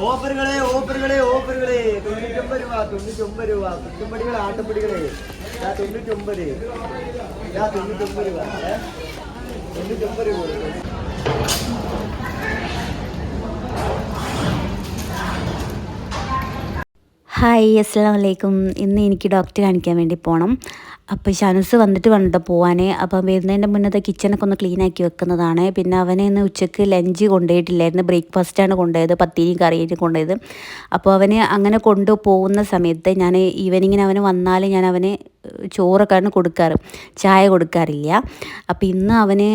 ഓഫറുകളെ ഓഫറുകളെ ഓഫറുകളെ. തൊണ്ണൂറ്റൊമ്പത് രൂപ തൊണ്ണൂറ്റൊമ്പത് രൂപ. കുറ്റുംപടികൾ ആട്ടുംപടികളെ ഞാൻ തൊണ്ണൂറ്റൊമ്പത് ഞാൻ തൊണ്ണൂറ്റൊമ്പത് രൂപ? തൊണ്ണൂറ്റൊമ്പത് രൂപ. ഹായ് അസ്സാം വലൈക്കും ഇന്ന് എനിക്ക് ഡോക്ടറെ കാണിക്കാൻ വേണ്ടി പോകണം അപ്പോൾ ഷാനുസ് വന്നിട്ട് വേണ്ട പോവാനേ. അപ്പം വരുന്നതിന്റെ മുന്നത്തെ കിച്ചണൊക്കെ ഒന്ന് ക്ലീൻ ആക്കി വെക്കുന്നതാണ്. പിന്നെ അവനെ ഇന്ന് ഉച്ചയ്ക്ക് ലഞ്ച് കൊണ്ടുപോയിട്ടില്ലായിരുന്നു. ബ്രേക്ക്ഫാസ്റ്റാണ് കൊണ്ടുപോയത്. പത്തിരിയും കറിയും കൊണ്ടുപോയത്. അപ്പോൾ അവനെ അങ്ങനെ കൊണ്ടുപോകുന്ന സമയത്ത് ഞാൻ ഈവനിങ്ങിന് അവന് വന്നാൽ ഞാൻ അവന് ചോറൊക്കെയാണ് കൊടുക്കാറ്. ചായ കൊടുക്കാറില്ല. അപ്പോൾ ഇന്ന് അവന്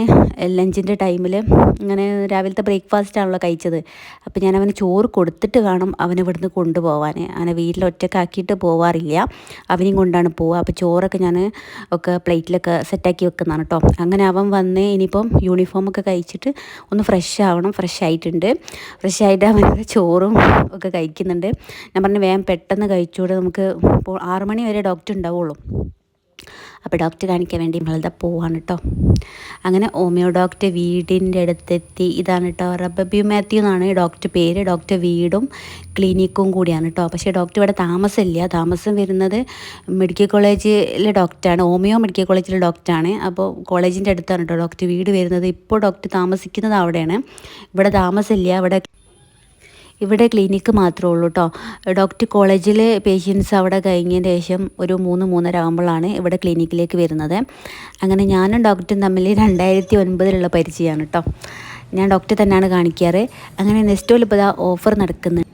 ലഞ്ചിന്റെ ടൈമിൽ ഇങ്ങനെ രാവിലത്തെ ബ്രേക്ക്ഫാസ്റ്റ് ആണല്ലോ കഴിച്ചത്. അപ്പോൾ ഞാൻ അവന് ചോറ് കൊടുത്തിട്ട് കാണും അവനെ ഇവിടുന്ന് കൊണ്ടുപോകാൻ അവനെ വീട്ടിൽ ഒറ്റക്കാക്കിയിട്ട് പോവാറില്ല. അവനെയും കൊണ്ടാണ് പോവുക. അപ്പോൾ ചോറൊക്കെ ഞാൻ ഒക്കെ പ്ലേറ്റിലൊക്കെ സെറ്റാക്കി വെക്കുന്നതാണ് കേട്ടോ അങ്ങനെ അവൻ വന്ന് ഇനിയിപ്പം യൂണിഫോമൊക്കെ കഴിച്ചിട്ട് ഒന്ന് ഫ്രഷ് ആവണം. ഫ്രഷ് ആയിട്ടുണ്ട്. ഫ്രഷ് ആയിട്ട് അവൻ ചോറും ഒക്കെ കഴിക്കുന്നുണ്ട്. ഞാൻ പറഞ്ഞു വേഗം പെട്ടെന്ന് കഴിച്ചുകൂടെ നമുക്ക് ഇപ്പോൾ ആറുമണി വരെ ഡോക്ടർ ഉണ്ടാവുള്ളൂ. അപ്പോൾ ഡോക്ടർ കാണിക്കാൻ വേണ്ടി നമ്മളിതാ പോവാണ് കേട്ടോ അങ്ങനെ ഹോമിയോ ഡോക്ടർ വീടിന്റെ അടുത്തെത്തി. ഇതാണ് കേട്ടോ റബബ്യു മാത്യു എന്നാണ് ഡോക്ടർ പേര്. ഡോക്ടർ വീടും ക്ലിനിക്കും കൂടിയാണ് കേട്ടോ പക്ഷേ ഡോക്ടർ ഇവിടെ താമസമില്ല. താമസം വരുന്നത് മെഡിക്കൽ കോളേജിലെ ഡോക്ടറാണ് ഹോമിയോ മെഡിക്കൽ കോളേജിലെ ഡോക്ടറാണ് അപ്പോൾ കോളേജിന്റെ അടുത്താണ് കേട്ടോ ഡോക്ടർ വീട് വരുന്നത്. ഇപ്പോൾ ഡോക്ടർ താമസിക്കുന്നത് അവിടെയാണ്. ഇവിടെ താമസമില്ല. ഇവിടെ ഇവിടെ ക്ലിനിക്ക് മാത്രമേ ഉള്ളൂ കേട്ടോ ഡോക്ടർ കോളേജിൽ പേഷ്യൻസ് അവിടെ കഴിഞ്ഞതിന് ശേഷം ഒരു മൂന്ന് മൂന്നര ആകുമ്പോഴാണ് ഇവിടെ ക്ലിനിക്കിലേക്ക് വരുന്നത്. അങ്ങനെ ഞാനും ഡോക്ടറും തമ്മിൽ രണ്ടായിരത്തി ഒൻപതിലുള്ള പരിചയമാണ് കേട്ടോ ഞാൻ ഡോക്ടറെ തന്നെയാണ് കാണിക്കാറ്. അങ്ങനെ നെക്സ്റ്റ് ഇപ്പോൾ ഓഫർ നടക്കുന്നത്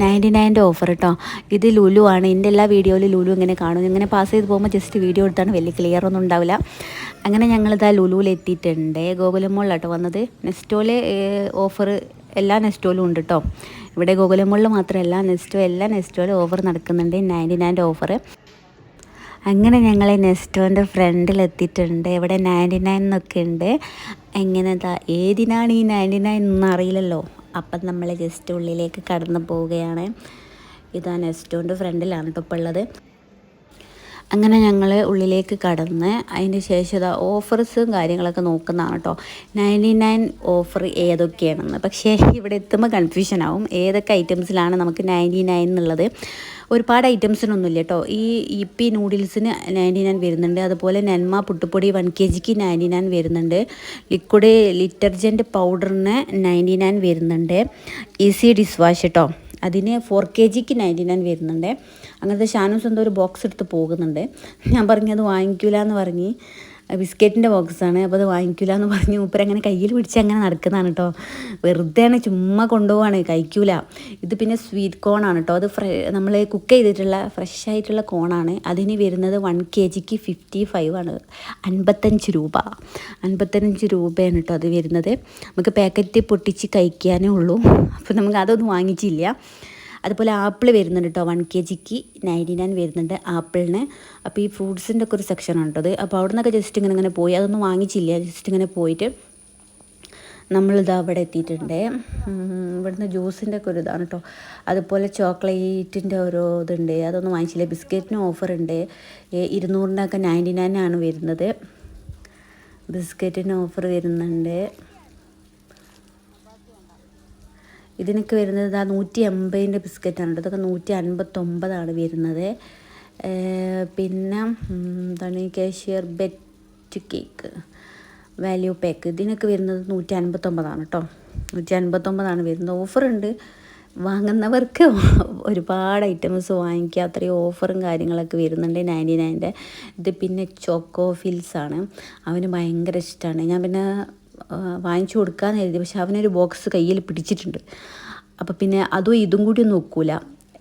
നയന്റി നയന്റെ ഓഫർ കേട്ടോ ഇത് ലുലു ആണ്. എന്റെ എല്ലാ വീഡിയോയിലും ലുലു ഇങ്ങനെ കാണും. ഇങ്ങനെ പാസ് ചെയ്ത് പോകുമ്പോൾ ജസ്റ്റ് വീഡിയോ എടുത്താണ് വലിയ ക്ലിയർ ഒന്നും ഉണ്ടാവില്ല. അങ്ങനെ ഞങ്ങളിതാ ലുലുവിൽ എത്തിയിട്ടുണ്ട് ഗോകുലം മോളിലാട്ടോ വന്നത്. നെസ്റ്റോയിൽ ഓഫർ എല്ലാ നെസ്റ്റോലും ഉണ്ട് കേട്ടോ ഇവിടെ ഗോകുലം മോളിൽ മാത്രമല്ല നെസ്റ്റോ എല്ലാ നെസ്റ്റോലും ഓഫർ നടക്കുന്നുണ്ട്. നയന്റി നയന്റെ ഓഫർ അങ്ങനെ ഞങ്ങൾ നെസ്റ്റോന്റെ ഫ്രണ്ടിലെത്തിയിട്ടുണ്ട് ഇവിടെ നയന്റി നയൻ എന്നൊക്കെ ഉണ്ട്. എങ്ങനെന്താ ഏതിനാണ് ഈ നയന്റി നയൻ ഒന്നും അറിയില്ലല്ലോ. അപ്പം നമ്മൾ ജസ്റ്റ് ഉള്ളിലേക്ക് കടന്നു പോവുകയാണ്. ഇതാ നെസ്റ്റോന്റെ ഫ്രണ്ടിലാണ് ഇപ്പോൾ ഉള്ളത്. അങ്ങനെ ഞങ്ങൾ ഉള്ളിലേക്ക് കടന്ന് അതിന് ശേഷം ഓഫേഴ്സും കാര്യങ്ങളൊക്കെ നോക്കുന്നതാണ് കേട്ടോ നയന്റി നയൻ ഓഫർ ഏതൊക്കെയാണെന്ന്. പക്ഷേ ഇവിടെ എത്തുമ്പോൾ കൺഫ്യൂഷൻ ആവും. ഏതൊക്കെ ഐറ്റംസിലാണ് നമുക്ക് നയന്റി നയൻ എന്നുള്ളത്. ഒരുപാട് ഐറ്റംസിനൊന്നുമില്ല കേട്ടോ ഈ ഇ പി നൂഡിൽസിന് നയന്റി നയൻ വരുന്നുണ്ട്. അതുപോലെ നെന്മ പുട്ടുപൊടി വൺ കെ ജിക്ക് നയന്റി നയൻ വരുന്നുണ്ട്. ലിക്വിഡ് ലിറ്റർജന്റ് പൗഡറിന് നയന്റി നയൻ വരുന്നുണ്ട്. ഈസി ഡിഷ് വാഷ് കേട്ടോ അതിന് ഫോർ കെ ജിക്ക് നയന്റി നയൻ വരുന്നുണ്ട്. അങ്ങനത്തെ ഷാനൂസ് എന്തോ ഒരു ബോക്സ് എടുത്ത് പോകുന്നുണ്ട്. ഞാൻ പറഞ്ഞത് വാങ്ങിക്കൂലെന്ന് പറഞ്ഞ് ബിസ്ക്കറ്റിന്റെ ബോക്സാണ് അപ്പോൾ അത് വാങ്ങിക്കില്ല എന്ന് പറഞ്ഞ്. മൂപ്പര് അങ്ങനെ കയ്യിൽ പിടിച്ച് അങ്ങനെ നടക്കുന്നതാണ് കേട്ടോ വെറുതെയാണ് ചുമ്മാ കൊണ്ടുപോവാണ് കഴിക്കൂല. ഇത് പിന്നെ സ്വീറ്റ് കോണാണ് കേട്ടോ അത് നമ്മൾ കുക്ക് ചെയ്തിട്ടുള്ള ഫ്രഷ് ആയിട്ടുള്ള കോണാണ് അതിന് വരുന്നത് വൺ കെ ജിക്ക് ഫിഫ്റ്റി ഫൈവ് ആണ്. അൻപത്തഞ്ച് രൂപ. അൻപത്തഞ്ച് രൂപയാണ് കേട്ടോ അത് വരുന്നത്. നമുക്ക് പാക്കറ്റ് പൊട്ടിച്ച് കഴിക്കാനേ ഉള്ളൂ. അപ്പോൾ നമുക്ക് അതൊന്നും വാങ്ങിച്ചില്ല. അതുപോലെ ആപ്പിൾ വരുന്നുണ്ട് കേട്ടോ. വൺ കെ ജിക്ക് നയന്റി നയൻ വരുന്നുണ്ട് ആപ്പിളിന്. അപ്പോൾ ഈ ഫ്രൂട്ട്സിന്റെ ഒക്കെ ഒരു സെക്ഷനാണ് ഉണ്ടത് അപ്പോൾ അവിടെ നിന്നൊക്കെ ജസ്റ്റ് ഇങ്ങനെ ഇങ്ങനെ പോയി. അതൊന്നും വാങ്ങിച്ചില്ല. ജസ്റ്റ് ഇങ്ങനെ പോയിട്ട് നമ്മളിത് അവിടെ എത്തിയിട്ടുണ്ട്. ഇവിടുന്ന് ജ്യൂസിന്റെ ഒക്കെ ഒരു ഇതാണ് കേട്ടോ. അതുപോലെ ചോക്ലേറ്റിന്റെ ഓരോ ഇതുണ്ട്. അതൊന്നും വാങ്ങിച്ചില്ല. ബിസ്ക്കറ്റിന് ഓഫർ ഉണ്ട്. ഇരുന്നൂറിനൊക്കെ നയന്റി നയൻ ആണ് വരുന്നത്. ബിസ്ക്കറ്റിന് ഓഫർ വരുന്നുണ്ട്. ഇതിനൊക്കെ വരുന്നത് ഇതാ നൂറ്റി എൺപതിന്റെ ബിസ്ക്കറ്റാണ് ഇതൊക്കെ നൂറ്റി അൻപത്തൊമ്പതാണ് വരുന്നത് പിന്നെ എന്താണ് കാഷ്യർ ബെറ്റ് കേക്ക് വാല്യൂ പാക്ക് ഇതിനൊക്കെ വരുന്നത് നൂറ്റി അൻപത്തൊമ്പതാണ് കേട്ടോ. നൂറ്റി അൻപത്തൊമ്പതാണ് വരുന്നത്. ഓഫറുണ്ട്. വാങ്ങുന്നവർക്ക് ഒരുപാട് ഐറ്റംസ് വാങ്ങിക്കുക. അത്രയും ഓഫറും കാര്യങ്ങളൊക്കെ വരുന്നുണ്ട്. Ninety nine. ഇത് പിന്നെ ചോക്കോ ഫിൽസാണ് അവന് ഭയങ്കര ഇഷ്ടമാണ് ഞാൻ പിന്നെ വാങ്ങിച്ചു കൊടുക്കാമെന്ന് കരുതി. പക്ഷെ അവനൊരു ബോക്സ് കയ്യിൽ പിടിച്ചിട്ടുണ്ട്. അപ്പോൾ പിന്നെ അതും ഇതും കൂടി ഒന്നും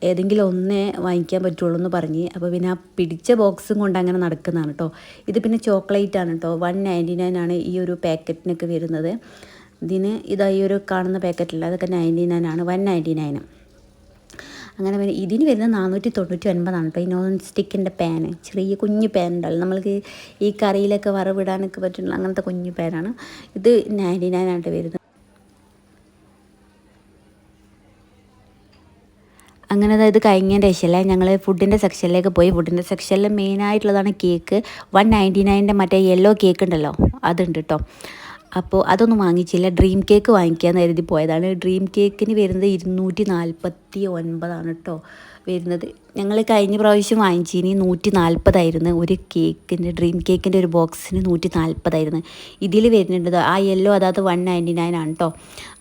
ഏതെങ്കിലും ഒന്നേ വാങ്ങിക്കാൻ പറ്റുള്ളൂ എന്ന് പറഞ്ഞ്. അപ്പോൾ പിന്നെ ആ പിടിച്ച ബോക്സും കൊണ്ട് അങ്ങനെ നടക്കുന്നതാണ് കേട്ടോ ഇത് പിന്നെ ചോക്ലേറ്റ് ആണ് കേട്ടോ വൺ നയന്റി നയൻ ആണ് ഈ ഒരു പാക്കറ്റിനൊക്കെ വരുന്നത്. ഇതിന് ഇതാ ഈ ഒരു കാണുന്ന പാക്കറ്റല്ല. അതൊക്കെ നയന്റി നയൻ ആണ്. വൺ നയന്റി നയനും അങ്ങനെ ഇതിന് വരുന്നത് നാനൂറ്റി തൊണ്ണൂറ്റി ഒൻപതാണ് കേട്ടോ. ഈ നോൺ സ്റ്റിക്കിന്റെ പാന് ചെറിയ കുഞ്ഞു പാൻ ഉണ്ടല്ലോ നമ്മൾക്ക് ഈ കറിയിലൊക്കെ വറവിടാനൊക്കെ പറ്റുന്ന അങ്ങനത്തെ കുഞ്ഞു പാനാണ് ഇത് നയന്റി നയൻ ആയിട്ട് വരുന്നത്. അങ്ങനെ അതായത് കഴിഞ്ഞതിന്റെ ശേഷമല്ലേ ഞങ്ങൾ ഫുഡിന്റെ സെക്ഷനിലേക്ക് പോയി. ഫുഡിന്റെ സെക്ഷനിൽ മെയിനായിട്ടുള്ളതാണ് കേക്ക് വൺ നയന്റി നയന്റെ മറ്റേ യെല്ലോ കേക്ക് ഉണ്ടല്ലോ. അതുണ്ട് കേട്ടോ അപ്പോൾ അതൊന്നും വാങ്ങിച്ചില്ല. ഡ്രീം കേക്ക് വാങ്ങിക്കാമെന്ന് കരുതി പോയതാണ്. ഡ്രീം കേക്കിന് വരുന്നത് ഇരുന്നൂറ്റി നാൽപ്പത്തി ഒൻപതാണ് കേട്ടോ വരുന്നത്. ഞങ്ങൾ കഴിഞ്ഞ പ്രാവശ്യം വാങ്ങിച്ചിനി നൂറ്റി നാൽപ്പതായിരുന്നു ഒരു കേക്കിന്റെ ഡ്രീം കേക്കിന്റെ ഒരു ബോക്സിന് നൂറ്റി നാൽപ്പതായിരുന്നു ഇതിൽ വരുന്നുണ്ട് ആ യെല്ലോ അതായത് വൺ നയന്റി നയൻ ആണ് കേട്ടോ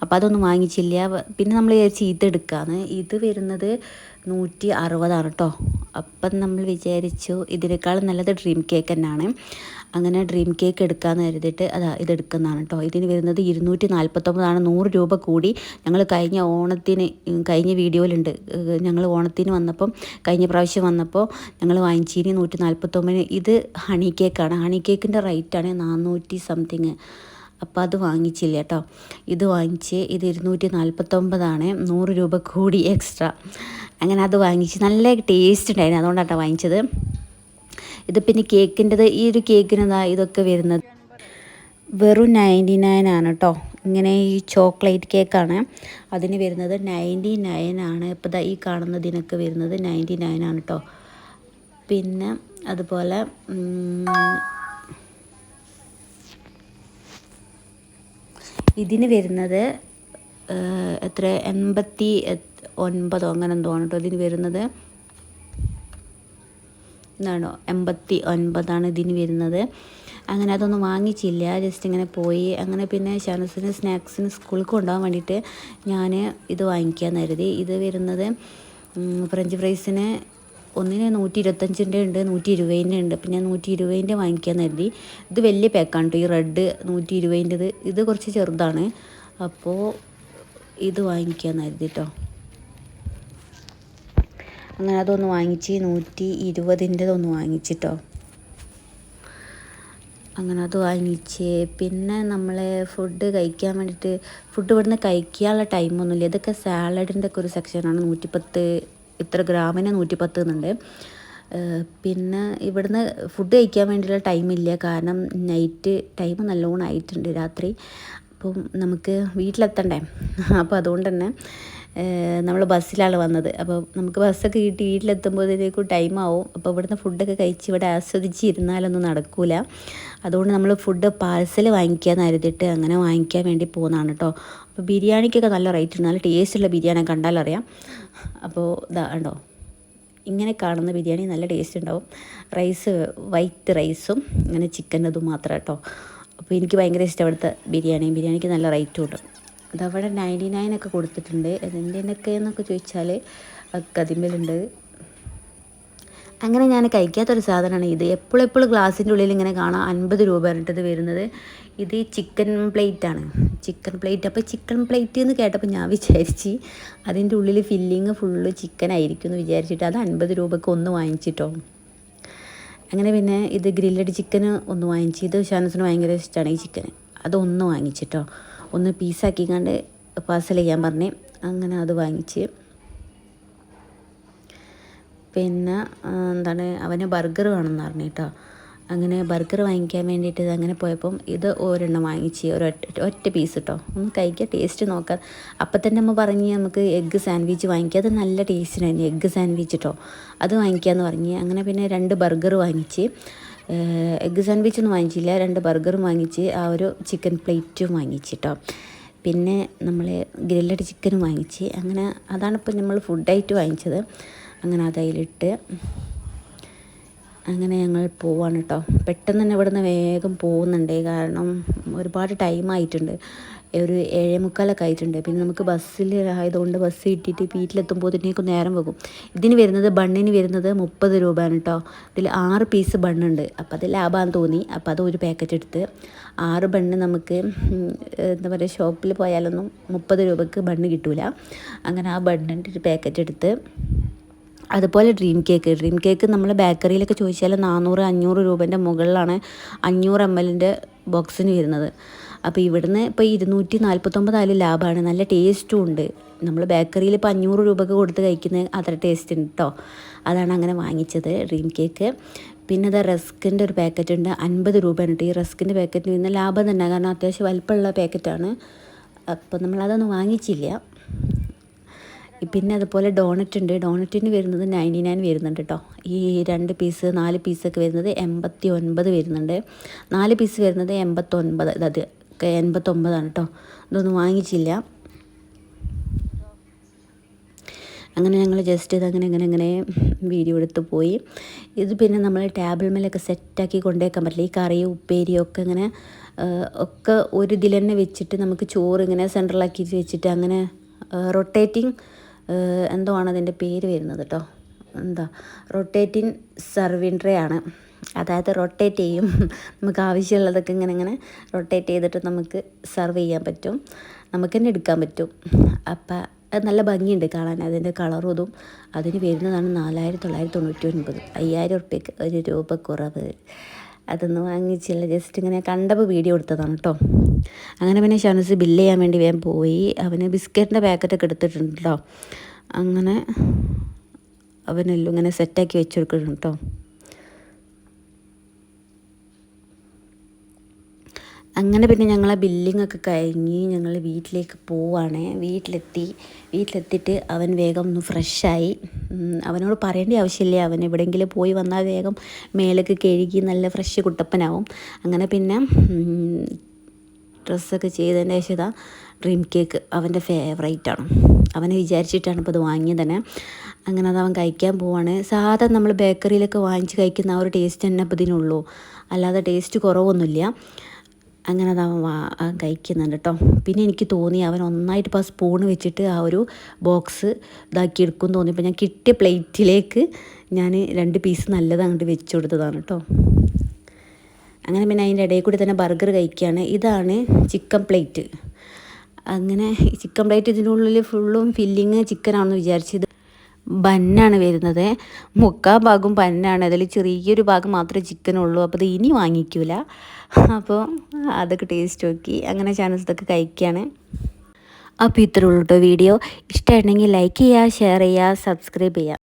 അപ്പോൾ അതൊന്നും വാങ്ങിച്ചില്ല. പിന്നെ നമ്മൾ വിചാരിച്ച് ഇത് ഇത് വരുന്നത് നൂറ്റി അറുപതാണ് കേട്ടോ അപ്പം നമ്മൾ വിചാരിച്ചു ഇതിനേക്കാളും നല്ലത് ഡ്രീം കേക്ക് തന്നെയാണ്. അങ്ങനെ ഡ്രീം കേക്ക് എടുക്കാമെന്ന് കരുതിയിട്ട് അതാ ഇതെടുക്കുന്നതാണ് കേട്ടോ ഇതിന് വരുന്നത് ഇരുന്നൂറ്റി നാൽപ്പത്തൊമ്പതാണ് നൂറ് രൂപ കൂടി ഞങ്ങൾ കഴിഞ്ഞ ഓണത്തിന് കഴിഞ്ഞ വീഡിയോയിലുണ്ട്. ഞങ്ങൾ ഓണത്തിന് വന്നപ്പം കഴിഞ്ഞ പ്രാവശ്യം വന്നപ്പോൾ ഞങ്ങൾ വാങ്ങിച്ചിനി നൂറ്റി നാൽപ്പത്തൊമ്പതിന് ഇത് ഹണി കേക്കാണ് ഹണി കേക്കിന്റെ റേറ്റാണ് നാനൂറ്റി സംതിങ് അപ്പോൾ അത് വാങ്ങിച്ചില്ല കേട്ടോ. ഇത് വാങ്ങിച്ച് ഇത് ഇരുന്നൂറ്റി നാൽപ്പത്തൊമ്പതാണ് നൂറ് രൂപ കൂടി എക്സ്ട്രാ അങ്ങനെ അത് വാങ്ങിച്ച് നല്ല ടേസ്റ്റ് ഉണ്ടായിരുന്നു. അതുകൊണ്ടാണ് വാങ്ങിച്ചത്. ഇത് പിന്നെ കേക്കിന്റെത് ഈ ഒരു കേക്കിനെന്താ ഇതൊക്കെ വരുന്നത്. വെറും നയന്റി നയൻ ആണ് കേട്ടോ. ഇങ്ങനെ ഈ ചോക്ലേറ്റ് കേക്കാണ്. അതിന് വരുന്നത് നയന്റി നയൻ ആണ് ഇപ്പോൾ ഈ കാണുന്നതിനൊക്കെ വരുന്നത് നയന്റി നയൻ ആണ് കേട്ടോ. പിന്നെ അതുപോലെ ഇതിന് വരുന്നത് എത്ര? എൺപത്തി ഒൻപതോ അങ്ങനെ എന്തോ ആണ് ഇതിന് വരുന്നത്. എന്താണോ എൺപത്തി ഒൻപതാണ് ഇതിന് വരുന്നത്. അങ്ങനെ അതൊന്നും വാങ്ങിച്ചില്ല. ജസ്റ്റ് ഇങ്ങനെ പോയി. അങ്ങനെ പിന്നെ ഷാനസിന് സ്നാക്സിന് സ്കൂളിൽ കൊണ്ടുപോകാൻ വേണ്ടിയിട്ട് ഞാൻ ഇത് വാങ്ങിക്കാൻ കരുതി. ഇത് വരുന്നത് ഫ്രഞ്ച് ഫ്രൈസിന് ഒന്നിന് നൂറ്റി ഇരുപത്തഞ്ചിന്റെ ഉണ്ട് നൂറ്റി ഇരുപതിന്റെ ഉണ്ട്. പിന്നെ നൂറ്റി ഇരുപതിന്റെ വാങ്ങിക്കാൻ കരുതി. ഇത് വലിയ പാക്കാണ് കേട്ടോ ഈ റെഡ് നൂറ്റി ഇരുപതിന്റെത് ഇത് കുറച്ച് ചെറുതാണ്. അപ്പോൾ ഇത് വാങ്ങിക്കാൻ കരുതി കേട്ടോ അങ്ങനെ അതൊന്ന് വാങ്ങിച്ച് നൂറ്റി ഇരുപതിന്റെതൊന്ന് വാങ്ങിച്ചിട്ടോ അങ്ങനെ അത് വാങ്ങിച്ച്. പിന്നെ നമ്മൾ ഫുഡ് കഴിക്കാൻ വേണ്ടിയിട്ട് ഫുഡ് ഇവിടുന്ന് കഴിക്കാനുള്ള ടൈമൊന്നുമില്ല ഇതൊക്കെ സാലഡിന്റെ ഒക്കെ ഒരു സെക്ഷനാണ് നൂറ്റിപ്പത്ത് ഇത്ര ഗ്രാമിന് നൂറ്റിപ്പത്ത് എന്നുണ്ട്. പിന്നെ ഇവിടുന്ന് ഫുഡ് കഴിക്കാൻ വേണ്ടിയുള്ള ടൈമില്ല കാരണം നൈറ്റ് ടൈം നല്ലോണം ആയിട്ടുണ്ട് രാത്രി. അപ്പം നമുക്ക് വീട്ടിലെത്തണ്ടേ? അപ്പോൾ അതുകൊണ്ട് തന്നെ നമ്മൾ ബസ്സിലാണ് വന്നത്. അപ്പോൾ നമുക്ക് ബസ്സൊക്കെ കിട്ടി വീട്ടിലെത്തുമ്പോഴത്തേക്കും ടൈം ആവും. അപ്പോൾ ഇവിടുന്ന് ഫുഡൊക്കെ കഴിച്ച് ഇവിടെ ആസ്വദിച്ച് ഇരുന്നാലൊന്നും നടക്കില്ല അതുകൊണ്ട് നമ്മൾ ഫുഡ് പാഴ്സൽ വാങ്ങിക്കാമെന്ന് കരുതിയിട്ട് അങ്ങനെ വാങ്ങിക്കാൻ വേണ്ടി പോകുന്നതാണ് കേട്ടോ അപ്പോൾ ബിരിയാണിക്കൊക്കെ നല്ല റേറ്റ് ഉണ്ട്. നല്ല ടേസ്റ്റുള്ള ബിരിയാണി കണ്ടാലറിയാം. അപ്പോൾ ഇതാ ഉണ്ടോ ഇങ്ങനെ കാണുന്ന ബിരിയാണി നല്ല ടേസ്റ്റ് ഉണ്ടാവും. റൈസ് വൈറ്റ് റൈസും ഇങ്ങനെ ചിക്കന്റെതും മാത്രം കേട്ടോ. അപ്പോൾ എനിക്ക് ഭയങ്കര ഇഷ്ടം അവിടുത്തെ ബിരിയാണി. ബിരിയാണിക്ക് നല്ല റേറ്റും ഉണ്ട്. അതവിടെ നയന്റി നയൻ ഒക്കെ കൊടുത്തിട്ടുണ്ട്. എന്തിനൊക്കെ എന്നൊക്കെ ചോദിച്ചാൽ കതിമ്പലുണ്ട്. അങ്ങനെ ഞാൻ കഴിക്കാത്തൊരു സാധനമാണ് ഇത്. എപ്പോഴും എപ്പോഴും ഗ്ലാസിന്റെ ഉള്ളിൽ ഇങ്ങനെ കാണാം അൻപത് രൂപ പറഞ്ഞിട്ടത് വരുന്നത്. ഇത് ചിക്കൻ പ്ലേറ്റാണ് ചിക്കൻ പ്ലേറ്റ്. അപ്പോൾ ചിക്കൻ പ്ലേറ്റ് എന്ന് കേട്ടപ്പോൾ ഞാൻ വിചാരിച്ച് അതിന്റെ ഉള്ളിൽ ഫില്ലിങ് ഫുള്ള് ചിക്കൻ ആയിരിക്കും എന്ന് വിചാരിച്ചിട്ട് അത് അൻപത് രൂപയ്ക്ക് ഒന്ന് വാങ്ങിച്ചിട്ടോ. അങ്ങനെ പിന്നെ ഇത് ഗ്രില്ലഡ് ചിക്കന് ഒന്ന് വാങ്ങിച്ചു. ഇത് ഷാനസിന് ഭയങ്കര ഇഷ്ടമാണ് ഈ ചിക്കൻ. അതൊന്ന് വാങ്ങിച്ചിട്ടോ. ഒന്ന് പീസാക്കി കണ്ട് പാർസൽ ചെയ്യാൻ പറഞ്ഞേ അങ്ങനെ അത് വാങ്ങിച്ച് പിന്നെ എന്താണ് അവന് ബർഗർ വേണമെന്ന് പറഞ്ഞു കേട്ടോ അങ്ങനെ ബർഗർ വാങ്ങിക്കാൻ വേണ്ടിയിട്ട് അങ്ങനെ പോയപ്പം ഇത് ഒരെണ്ണം വാങ്ങിച്ച് ഒരൊറ്റ ഒറ്റ പീസ് കേട്ടോ ഒന്ന് കഴിക്കുക ടേസ്റ്റ് നോക്കാം. അപ്പം തന്നെ അമ്മ പറഞ്ഞ് നമുക്ക് എഗ്ഗ് സാൻഡ്വിച്ച് വാങ്ങിക്കുക അത് നല്ല ടേസ്റ്റിനായിരുന്നു എഗ്ഗ് സാൻഡ്വിച്ച് കേട്ടോ അത് വാങ്ങിക്കാമെന്ന് പറഞ്ഞ്. അങ്ങനെ പിന്നെ രണ്ട് ബർഗർ വാങ്ങിച്ച് എഗ്ഗ് സാൻഡ്വിച്ച് ഒന്നും വാങ്ങിച്ചില്ല. രണ്ട് ബർഗറും വാങ്ങിച്ച് ആ ഒരു ചിക്കൻ പ്ലേറ്റും വാങ്ങിച്ച് കേട്ടോ പിന്നെ നമ്മൾ ഗ്രില്ലഡ് ചിക്കനും വാങ്ങിച്ച്. അങ്ങനെ അതാണ് ഇപ്പോൾ നമ്മൾ ഫുഡായിട്ട് വാങ്ങിച്ചത്. അങ്ങനെ അതയിലിട്ട് അങ്ങനെ ഞങ്ങൾ പോവാണ് കേട്ടോ പെട്ടെന്ന് തന്നെ ഇവിടുന്ന് വേഗം പോകുന്നുണ്ട്. കാരണം ഒരുപാട് ടൈം ആയിട്ടുണ്ട്. ഒരു ഏഴേ മുക്കാലൊക്കെ ആയിട്ടുണ്ട്. പിന്നെ നമുക്ക് ബസ്സിൽ ആയതുകൊണ്ട് ബസ് കിട്ടിയിട്ട് വീട്ടിലെത്തുമ്പോഴത്തേക്കും നേരം വെക്കും ഇതിന് വരുന്നത് ബണ്ണിന് വരുന്നത് മുപ്പത് രൂപയാണ് കേട്ടോ ഇതിൽ ആറ് പീസ് ബണ്ണുണ്ട് അപ്പോൾ അത് ലാഭമാണെന്ന് തോന്നി. അപ്പോൾ അത് ഒരു പാക്കറ്റ് എടുത്ത് ആറ് ബണ്ണ് നമുക്ക് എന്താ പറയുക ഷോപ്പിൽ പോയാലൊന്നും മുപ്പത് രൂപക്ക് ബണ്ണ് കിട്ടൂല. അങ്ങനെ ആ ബണ്ണിന്റെ ഒരു പാക്കറ്റ് എടുത്ത് അതുപോലെ ഡ്രീം കേക്ക് ഡ്രീം കേക്ക് നമ്മൾ ബേക്കറിയിലൊക്കെ ചോദിച്ചാൽ നാനൂറ് അഞ്ഞൂറ് രൂപേന്റെ മുകളിലാണ് അഞ്ഞൂറ് എം എല്ലിന്റെ ബോക്സിന് വരുന്നത്. അപ്പോൾ ഇവിടുന്ന് ഇപ്പോൾ ഇരുന്നൂറ്റി നാൽപ്പത്തൊമ്പതായാലും ലാഭമാണ് നല്ല ടേസ്റ്റും ഉണ്ട്. നമ്മൾ ബേക്കറിയിൽ ഇപ്പോൾ അഞ്ഞൂറ് രൂപയ്ക്ക് കൊടുത്ത് കഴിക്കുന്നത് അത്ര ടേസ്റ്റ് ഉണ്ട് കേട്ടോ അതാണ് അങ്ങനെ വാങ്ങിച്ചത് ഡ്രീം കേക്ക് പിന്നെ അത് റസ്കിന്റെ ഒരു പാക്കറ്റ് ഉണ്ട്. അൻപത് രൂപയാണ് കേട്ടോ ഈ റസ്കിന്റെ പാക്കറ്റിൽ നിന്ന് ലാഭം തന്നെ. കാരണം അത്യാവശ്യം വലിപ്പമുള്ള പാക്കറ്റാണ് അപ്പോൾ നമ്മളതൊന്നും വാങ്ങിച്ചില്ല. പിന്നെ അതുപോലെ ഡോണറ്റ് ഉണ്ട്. ഡോണറ്റിന് വരുന്നത് നയന്റി നയൻ വരുന്നുണ്ട് കേട്ടോ ഈ രണ്ട് പീസ് നാല് പീസൊക്കെ വരുന്നത് എൺപത്തി ഒൻപത് വരുന്നുണ്ട്. നാല് പീസ് വരുന്നത് എൺപത്തൊൻപത്. അത് ഒക്കെ എൺപത്തൊമ്പതാണ് കേട്ടോ ഇതൊന്നും വാങ്ങിച്ചില്ല. അങ്ങനെ ഞങ്ങൾ ജസ്റ്റ് ഇത് അങ്ങനെ അങ്ങനെ അങ്ങനെ വീഡിയോ എടുത്ത് പോയി. ഇത് പിന്നെ നമ്മൾ ടേബിൾ മേലൊക്കെ സെറ്റാക്കി കൊണ്ടേക്കാൻ പറ്റില്ല. ഈ കറിയും ഉപ്പേരിയും ഒക്കെ ഇങ്ങനെ ഒക്കെ ഒരു ഇതിൽ തന്നെ വെച്ചിട്ട് നമുക്ക് ചോറ് ഇങ്ങനെ സെൻട്രലാക്കി വെച്ചിട്ട് അങ്ങനെ റൊട്ടേറ്റിംഗ് എന്തോ ആണ് അതിന്റെ പേര് വരുന്നത് കേട്ടോ എന്താ? റൊട്ടേറ്റിംഗ് സർവിങ് ട്രേ ആണ്. അതായത് റൊട്ടേറ്റ് ചെയ്യും. നമുക്ക് ആവശ്യമുള്ളതൊക്കെ ഇങ്ങനെ ഇങ്ങനെ റൊട്ടേറ്റ് ചെയ്തിട്ട് നമുക്ക് സെർവ് ചെയ്യാൻ പറ്റും. നമുക്ക് തന്നെ എടുക്കാൻ പറ്റും. അപ്പം അത് നല്ല ഭംഗിയുണ്ട് കാണാൻ. അതിന്റെ കളറും ഇതും. അതിന് വരുന്നതാണ് നാലായിരത്തി തൊള്ളായിരത്തി തൊണ്ണൂറ്റി ഒൻപത്. അയ്യായിരം ഒരു രൂപ കുറവ് അതൊന്നും വാങ്ങിച്ചില്ല. ജസ്റ്റ് ഇങ്ങനെ കണ്ടപ്പോൾ വീഡിയോ എടുത്തതാണ് കേട്ടോ അങ്ങനെ പിന്നെ ഷാനസ് ബില്ല് ചെയ്യാൻ വേണ്ടി വേഗം പോയി. അവന് ബിസ്ക്കറ്റിന്റെ പാക്കറ്റൊക്കെ എടുത്തിട്ടുണ്ട് കേട്ടോ അങ്ങനെ അവനെല്ലാം ഇങ്ങനെ സെറ്റാക്കി വെച്ചു കൊടുക്കുന്നുണ്ട് കേട്ടോ അങ്ങനെ പിന്നെ ഞങ്ങളെ ബില്ലിംഗ് ഒക്കെ കഴിഞ്ഞ് ഞങ്ങൾ വീട്ടിലേക്ക് പോവാണ്. വീട്ടിലെത്തി. വീട്ടിലെത്തിയിട്ട് അവൻ വേഗം ഒന്ന് ഫ്രഷായി. അവനോട് പറയേണ്ട ആവശ്യമില്ല? അവൻ എവിടെയെങ്കിലും പോയി വന്നാൽ വേഗം മേലൊക്കെ കഴുകി നല്ല ഫ്രഷ് കുട്ടപ്പനാവും. അങ്ങനെ പിന്നെ ഡ്രസ്സൊക്കെ ചെയ്തതിന്റെ ശേഷം ഡ്രീം കേക്ക് അവന്റെ ഫേവറേറ്റ് ആണ്. അവനെ വിചാരിച്ചിട്ടാണ് ഇപ്പോൾ അത് വാങ്ങിയത് തന്നെ. അങ്ങനെ അത് അവൻ കഴിക്കാൻ പോവാണ്. സാധാരണ നമ്മൾ ബേക്കറിയിലൊക്കെ വാങ്ങിച്ച് കഴിക്കുന്ന ആ ഒരു ടേസ്റ്റ് തന്നെ ഇപ്പോൾ ഇതിനുള്ളൂ. അല്ലാതെ ടേസ്റ്റ് കുറവൊന്നുമില്ല. അങ്ങനെ അത് അവൻ കഴിക്കുന്നുണ്ട് കേട്ടോ പിന്നെ എനിക്ക് തോന്നി അവൻ ഒന്നായിട്ട് ഇപ്പോൾ സ്പൂൺ വെച്ചിട്ട് ആ ഒരു ബോക്സ് ഇതാക്കി എടുക്കും തോന്നി. ഇപ്പോൾ ഞാൻ കിട്ടിയ പ്ലേറ്റിലേക്ക് ഞാൻ രണ്ട് പീസ് നല്ലത് അങ്ങോട്ട് വെച്ച് കൊടുത്തതാണ് കേട്ടോ അങ്ങനെ പിന്നെ അതിന്റെ ഇടയിൽ കൂടി തന്നെ ബർഗർ കഴിക്കുകയാണ്. ഇതാണ് ചിക്കൻ പ്ലേറ്റ് അങ്ങനെ ചിക്കൻ പ്ലേറ്റ് ഇതിനുള്ളിൽ ഫുള്ളും ഫില്ലിങ് ചിക്കനാണെന്ന് വിചാരിച്ചത് ബന്നാണ് വരുന്നത്. മുക്കാ ഭാഗം ബന്നാണ് അതിൽ ചെറിയൊരു ഭാഗം മാത്രമേ ചിക്കനുള്ളൂ. അപ്പോൾ ഇത് ഇനി വാങ്ങിക്കൂല. അപ്പോൾ അതൊക്കെ ടേസ്റ്റ് നോക്കി. അങ്ങനെ ചാനൽസ് ഇതൊക്കെ കഴിക്കുകയാണ് അപ്പോൾ ഇത്രയുള്ളൂട്ടോ കേട്ടോ വീഡിയോ. ഇഷ്ടമായിട്ടുണ്ടെങ്കിൽ ലൈക്ക് ചെയ്യുക ഷെയർ ചെയ്യുക സബ്സ്ക്രൈബ് ചെയ്യുക.